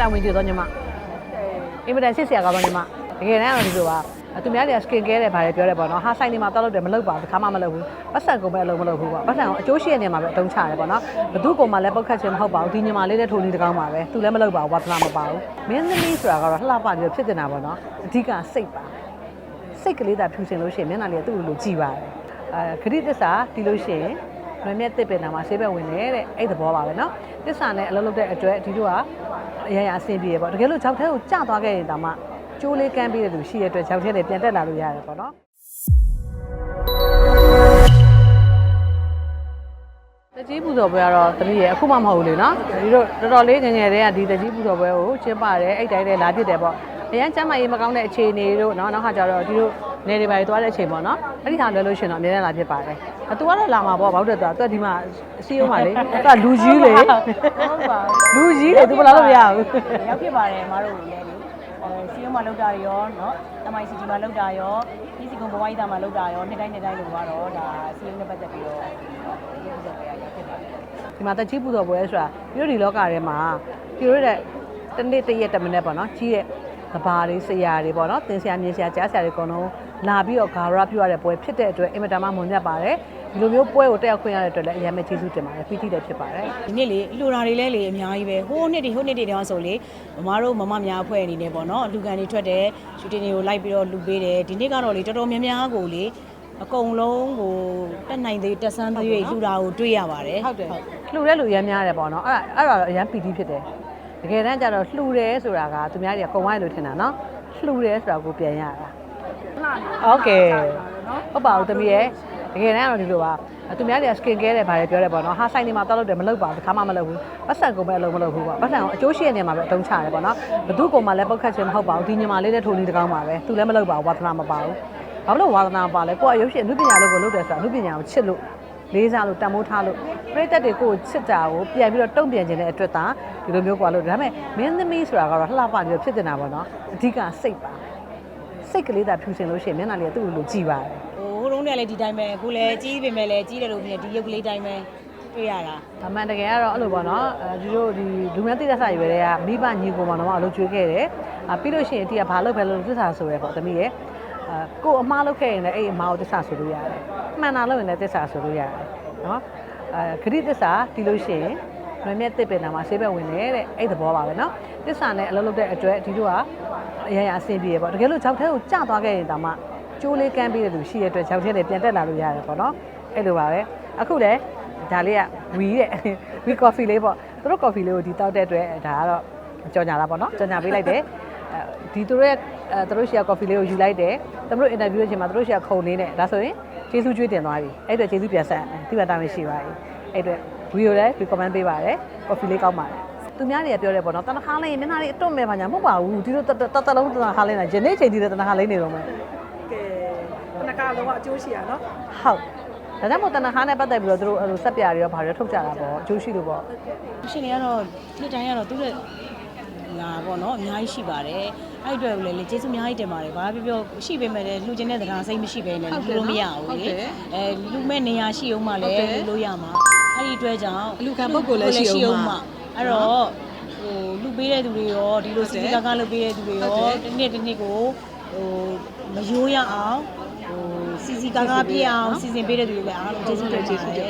တာဝန်ကျသောညီမအင်မတန်စစ်စရာကောင်းတော့ညီမတကယ်တမ်းတော့ဒီလိုပါသူများတွေက skin care တဲ့ဘာတွေပြောတယ်ပေါ့နော်ဟာဆိုင်နေမှာတောက်လို့တယ်မလုပ်ပါဘူးတစ်ခါမှမလုပ်ဘူးပတ်စံကုန်ပဲအလုံးမလုပ်ဘူးပေါ့ပတ်စံကိုအကျိုးရှိတဲ့နေရာမှာပဲအတုံးချရတယ်ပေါ့နော်ဘသူကောင်မှလည်းပုတ်ခတ်ခြင်းမဟုတ်ပါဘူးဒီညီမလေးနဲ့ထိုးနေတကောင်းပါပဲသူလည်းမလုပ်ပါဘူးဘာသနာမပါဘူးမင်းသမီးဆိုတာကတော့လှပပြီးတော့ဖြစ်နေတာပေါ့နော်အဓိကစိတ်ပါစိတ်ကလေးသာဖြူစင်လို့ရှိရင်မျက်နှာလေးကသူ့လိုလိုကြည်ပါတယ်အဲခရစ်သစ္စာတီးလို့ရှိရင်မမြတ်တစ်ပင်နာမှာဆေးဘက်ဝင်တယ်တဲ့အဲ့သဘောပါပဲเတစ္ဆာနဲ့အလုပ်လုပ်တဲ့အတွက်ဒီတို့ကအရင်အဆင်ပြေရပေါ့တကယ်လို့ကြောက်ထဲကိုကျသွားခဲ့ရင်တောင်မှကျိုးလေးကမ်းပေးတဲ့လူရှိရတဲ့အတွက်ကြောက်ထဲနဲ့ပြန်တက်လာလို့ရတယ်ပေါ့နော်တကြီးပူဇော်ပွဲကတော့တမီးရဲ့အခုမှမဟုတ်ဘူးလေနော်ဒီတို့တော်တော်လေးငငယ်တည်းကဒီတကြီးပူဇော်ပွဲကိုကျင်းပတယ်အဲ့တိုင်းတည်းလာဖြစ်တယ်ပေါ့ အရန်ကျမ်းမာရေးမကောင်းတဲ့အခြေအနေတို့နော်နောက်ခါကျတော့ဒီတို့နေတွေပါသွားတဲ့အချိန်ပေါ့နော်အဲ့ဒီဟာလွယ်လို့ရှရင်တော့အများနဲ့လာဖြစ်ပါတယ်အတူကတော့လာမှာပေါ့ဘာလို့လဲဆိုတော့သူကဒီမှာအစည်းအရုံးပါလေသူကလူကြီးလေ ဟုတ်ပါဘူး လူကြီးလေသူဘယ်လာလို့မရဘူး ရောက်ဖြစ်ပါတယ်မတို့လည်းလေအဲစီယုံမှာလောက်တာရောเนาะ MICT မှာလောက်တာရောပြည်စီကုံဘဝိုင်းသားမှာလောက်တာရောနှစ်တိုင်းနှစ်တိုင်းလို့ကတော့ဒါစီယုံနဲ့ပတ်သက်ပြီးတော့ဒီဥစ္စာတွေရောက်ဖြစ်ပါတယ် ဒီမှာတကြီးပူဇော်ပွဲဆိုတာပြည်တို့ဒီလောကထဲမှာပြည်တို့တဲ့တစ်နေ့တစ်ရက်တစ်မိနစ်ပေါ့နော်ကြီး တဲ့ကဘာတွေဆရာတွေပေါ့နော်သင်ဆရာမြင်ဆရာကြားဆရာတွေအကုန်လုံးလာပြီးတော့ဂါရပြုရတဲ့ပွဲဖြစ်တဲ့အတွက်အင်မတန်မှမွန်မြတ်ပါတယ်ဒီလိုမျိုးပွဲကိုတက်ရောက်ခွင့်ရတဲ့အတွက်လည်းအရင်ပဲကျေးဇူးတင်ပါတယ်ပီတိလည်းဖြစ်ပါတယ်ဒီနေ့လေလူတာတွေလည်းလေအများကြီးပဲဟိုးနှစ်တွေဟိုးနှစ်တွေတောင်ဆိုလေမမတို့မမများအဖွဲ့အနေနဲ့ပေါ့နော်လူကန်တွေထွက်တယ်ရှူတင်တွေကိုလိုက်ပြီးတော့လူပေးတယ်ဒီနေ့ကတော့လေတော်တော်များများကိုလေအကုန်လုံးကိုတက်နိုင်သေးတက်ဆန်းသေးလူတာကိုတွေ့ရပါတယ်ဟုတ်တယ်လှူတဲ့လူအများများတယ်ပေါ့နော်အဲ့ဒါအဲ့ဒါတော့အရင်ပီတိဖြစ်တယ် တကယ်တမ်းကျတော့လှူတယ်ဆိုတာကသူများတွေကကုံဝိုင်းလို့ထင်တာနော်လှူတယ်ဆိုတာကိုပြန်ရတာโอเคဟုတ်ပါဘူးသမီးရဲ့တကယ်တမ်းကတော့ဒီလိုပါသူများတွေက skin care တဲ့ဘာတွေပြောတယ်ပေါ့နော်ဟာဆိုင်နေမှာတောက်လို့တယ်မလုပ်ပါဘူးတစ်ခါမှမလုပ်ဘူးပတ်စံကုန်ပဲအလုံးမလုပ်ဘူးပေါ့ပတ်စံကိုအကျိုးရှိတဲ့နေရာမှာပဲအတုံးချရတယ်ပေါ့နော်ဘသူကောင်မှလည်းပုတ်ခတ်ခြင်းမဟုတ်ပါဘူးဒီညီမလေးနဲ့ထိုးနေတကောင်းပါပဲသူလည်းမလုပ်ပါဘူးဝါသနာမပါဘူးဘာလို့ဝါသနာမပါလဲကိုကရုပ်ရှင်အမှုပညာလို့ကိုလုပ်တယ်ဆိုတာအမှုပညာကိုချစ်လို့ လေးစားလို့တန်ဖိုးထားလို့ပြိသက်တွေကိုချစ်တာကိုပြန်ပြီးတော့တုံ့ပြန်ခြင်းတဲ့အတွက်သာဒီလိုမျိုးကွာလို့ဒါပေမဲ့မင်းသမီးဆိုတာကတော့လှပပြီးတော့ဖြစ်နေတာပေါ့နော်အဓိကစိတ်ပါစိတ်ကလေးသာဖြူစင်လို့ရှိရင်မျက်နှာလေးကသူ့လိုလိုကြည်ပါတယ်ဟိုဟိုတုန်းကလည်းဒီတိုင်းပဲအခုလည်းကြီးပြင်မဲ့လည်းကြီးတယ်လို့မြင်ဒီရုပ်ကလေးတိုင်းပဲတွေ့ရတာအမှန်တကယ်ကတော့အဲ့လိုပေါ့နော်အဲဒီလိုဒီလူမျိုးတိသက်စာရွယ်တွေကမိဘညီကိုမောင်တော့အလုပ်ကျွေးခဲ့တယ်အပြီးလို့ရှိရင်အတီးကဘာလုပ်ပဲလို့သစ္စာဆိုရဲပေါ့သမီးရဲ့အဲ ကိုအမားလုပ်ခဲ့ရင်လည်းအဲ့အမားကိုသစ္စာဆိုလို့ရတယ်မှန်တာလုပ်ရင်လည်းသစ္စာဆိုလို့ရတယ်နော်အဲခရစ်သစ္စာတီးလို့ရှိရင်မမြတ်တစ်ပင်နာမှာဆေးဘက်ဝင်တယ်တဲ့အဲ့သဘောပါပဲနော်သစ္စာနဲ့အလုပ်လုပ်တဲ့အတွက်ဒီတို့ကအရင်အဆင်ပြေရပေါ့တကယ်လို့ကြောက်ထဲကိုကျသွားခဲ့ရင်တောင်မှကျိုးလေးကမ်းပေးတဲ့လူရှိတဲ့အတွက်ကြောက်ထဲတွေပြန်တက်လာလို့ရတယ်ပေါ့နော်အဲ့လိုပါပဲအခုလည်းဒါလေးကဝီတဲ့ဝီကော်ဖီလေးပေါ့သူတို့ကော်ဖီလေးကိုဒီတောက်တဲ့အတွက်ဒါကတော့ကြော်ညာတာပေါ့နော်ကြော်ညာပေးလိုက်တယ်အဲ ဒီသူတို့ရဲ့အဲသူတို့ရှီယာကော်ဖီလေးကိုယူလိုက်တယ်သူတို့အင်တာဗျူးရဲ့အချိန်မှာသူတို့ရှီယာခုံလေးနဲ့ဒါဆိုရင်ကျေးဇူးကျွေးတင်သွားပြီအဲ့အတွက်ကျေးဇူးပြန်ဆက်ဒီမှာတာဝန်ရှိပါပြီအဲ့အတွက်ဝီကိုလည်းဝီကွန်မန့်ပေးပါတယ်ကော်ဖီလေးကောင်းပါတယ်သူများတွေကပြောတယ်ပေါ့နော်တနခါလေးမျက်နှာလေးအတွန့်မဲ့ပါညာမဟုတ်ပါဘူးဒီလိုတတတလုံးတနခါလေးနဲ့ယနေ့ချိန်ဒီတဲ့တနခါလေးနေတော့မယ်ကဲနှစ်ကားလုံးကအကျိုးရှိရနော်ဟုတ်ဒါကြောင့်မို့တနခါနဲ့ပတ်သက်ပြီးတော့သူတို့အဲ့လိုစက်ပြတွေရောဘာတွေထုတ်ကြတာပေါ့အကျိုးရှိလို့ပေါ့ရှင်တွေကတော့နှစ်တိုင်းကတော့သူ့ရဲ့ လာပေါ့နော်အများကြီးရှိပါတယ်အဲ့အတွက်လည်းလေကျေးဇူးအများကြီးတင်ပါတယ်ဘာပြောပြောရှိပေမဲ့လည်းလှူခြင်းတဲ့တရားစိတ်မရှိပဲနဲ့လှူလို့မရဘူးလေအဲလူမဲ့နေရာရှိအောင်မှလည်းလှူလို့ရမှာအဲ့ဒီအတွက်ကြောင့်လူခံပုဂ္ဂိုလ်လည်းရှိအောင်မှာအဲ့တော့ဟိုလူပေးတဲ့သူတွေရောဒီလိုစီစီကားကားလုပ်ပေးတဲ့သူတွေရောတစ်နေ့တစ်နေ့ကိုဟိုမယိုးရအောင်ဟိုစီစီကားကားပြည့်အောင်စီစဉ်ပေးတဲ့သူတွေလည်းအားလုံးကျေးဇူးတင်ပါတယ်